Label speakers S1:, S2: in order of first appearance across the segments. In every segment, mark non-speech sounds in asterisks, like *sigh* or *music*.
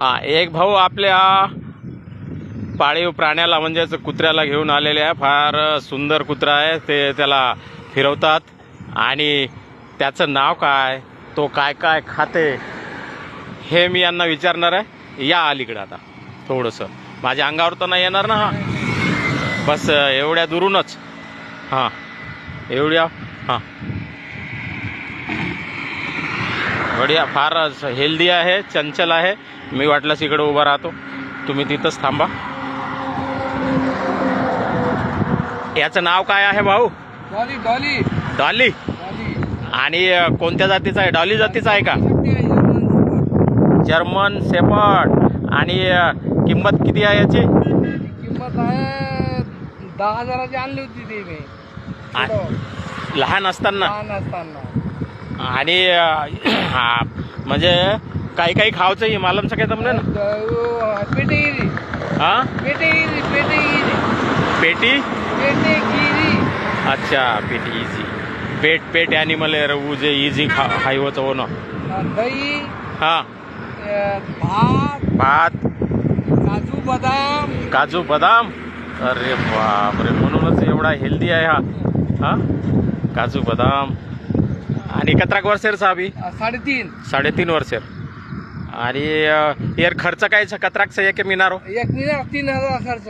S1: हां एक भाऊ आपल्या पाळीव प्राण्याला म्हणजेच कुत्र्याला घेऊन आलेले आहे. फार सुंदर कुत्रा आहे. ते त्याला फिरवतात. आणि त्याचं नाव काय? तो काय काय खाते? हे मी यांना विचारणार आहे. या अलीकडं आता. थोडंसं. माझ्या अंगावर तर नाही येणार ना हा. बस एवढ्या दुरूनच. हां. एवढ्या हां. बढिया फार हेल्दी आहे चंचल आहे. मी वाटलंच इकडे उभा राहतो. तुम्ही तिथंच थांबा. याचं नाव काय आहे भाऊ?
S2: Dolly Dolly.
S1: डॉली. आणि कोणत्या जातीचा आहे? डॉली जातीचा आहे का?
S2: जर्मन
S1: सेपर्ड आणि किंमत किती आहे याची.
S2: किंमत आहे दहा हजाराची आणली होती ती मी.
S1: लहान असताना?
S2: लहान असताना.
S1: आणि *clears throat* हा म्हणजे काही काही खावचं ही मालमचं काय जमलं ना?
S2: पेटेगिरी
S1: हा?
S2: पेटेगिरी पेटेगिरी
S1: पेटी?
S2: पेटेगिरी
S1: अच्छा पेटी इझी पेट पेट ॲनिमल मला रवू जे इझी खा हाय होतं हो ना.
S2: दही
S1: हा.
S2: भात?
S1: भात
S2: काजू बदाम?
S1: काजू बदाम अरे बापरे म्हणूनच एवढा हेल्दी आहे हा. हा? काजू बदाम. आणि कत्राक वर्षेर साबी
S2: अं, साडेतीन.
S1: साडेतीन वर्षेर आणि यार खर्च काय कत्राकचा एक मिनारो?
S2: एक मिनिट तीन हजार खर्च.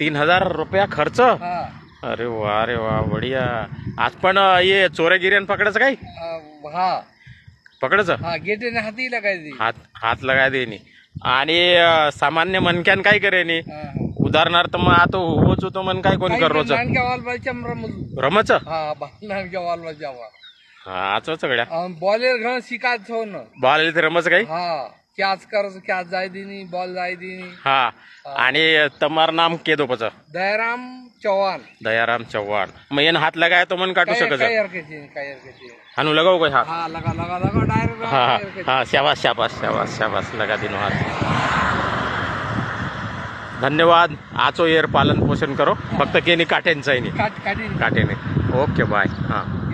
S1: तीन हजार रुपया खर्च?
S2: हा.
S1: अरे वा अरे वा बढिया. आज पण ये चोरेगिऱ्यान पकडायचं काही
S2: हा.
S1: पकडायचं?
S2: हा गेटेने हाती लागायची
S1: हात हात लगाय देनी आणि सामान्य मनक्यान काय करेनी
S2: हा.
S1: उदाहरणार्थ मग आता होच होतो मन काय कोणी कर
S2: रमत
S1: रमच?
S2: हा नानक्या वालबाईच्या वा
S1: हा आच सगळ्या.
S2: बॉलेर घण शिकायचं हो ना.
S1: बॉल ते रमच काही?
S2: हा कॅच करायचं कॅच जाय दिनी बॉल जाय दिनी
S1: हा आणि तमार नाम केदोपच
S2: दयाराम चव्हाण.
S1: दयाराम चव्हाण. मग यानं हात लगाय तो मन काटू शकत
S2: काय हरकत नाही, हरकत नाही.
S1: हानू लगाव काय हात?
S2: हा लगा लगा लगा डायरेक्ट
S1: हा हा हा शाबास शाबास शाबास शाबास लगा दिनो हात. धन्यवाद. आचो येर पालन पोषण करो. फक्त केनी काट्यांचं आहे नी
S2: काट
S1: ओके बाय. हां.